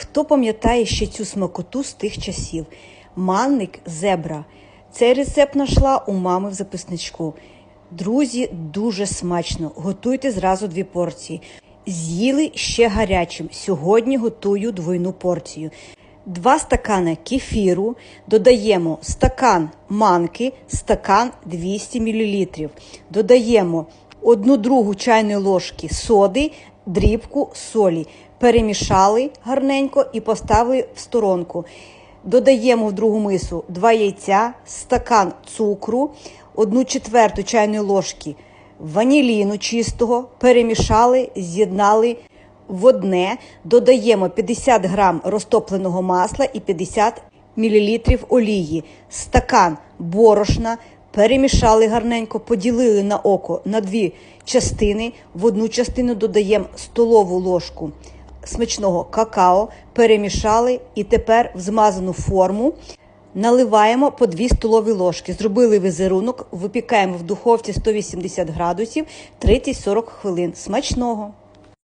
Хто пам'ятає ще цю смакоту з тих часів? Манник зебра. Цей рецепт знайшла у мами в записничку. Друзі, дуже смачно. Готуйте зразу дві порції. З'їли ще гарячим. Сьогодні готую двойну порцію. Два стакани кефіру, додаємо стакан манки, стакан 200 мл. Додаємо одну другу чайної ложки соди, дрібку солі. Перемішали гарненько і поставили в сторонку. Додаємо в другу мису два яйця, стакан цукру, одну четверту чайної ложки ваніліну чистого, перемішали, з'єднали в одне, додаємо 50 грам розтопленого масла і 50 мл олії, стакан борошна, перемішали гарненько, поділили на око на дві частини. В одну частину додаємо столову ложку смачного какао, перемішали і тепер в змазану форму наливаємо по 2 столові ложки. Зробили візерунок, випікаємо в духовці 180 градусів 30-40 хвилин. Смачного!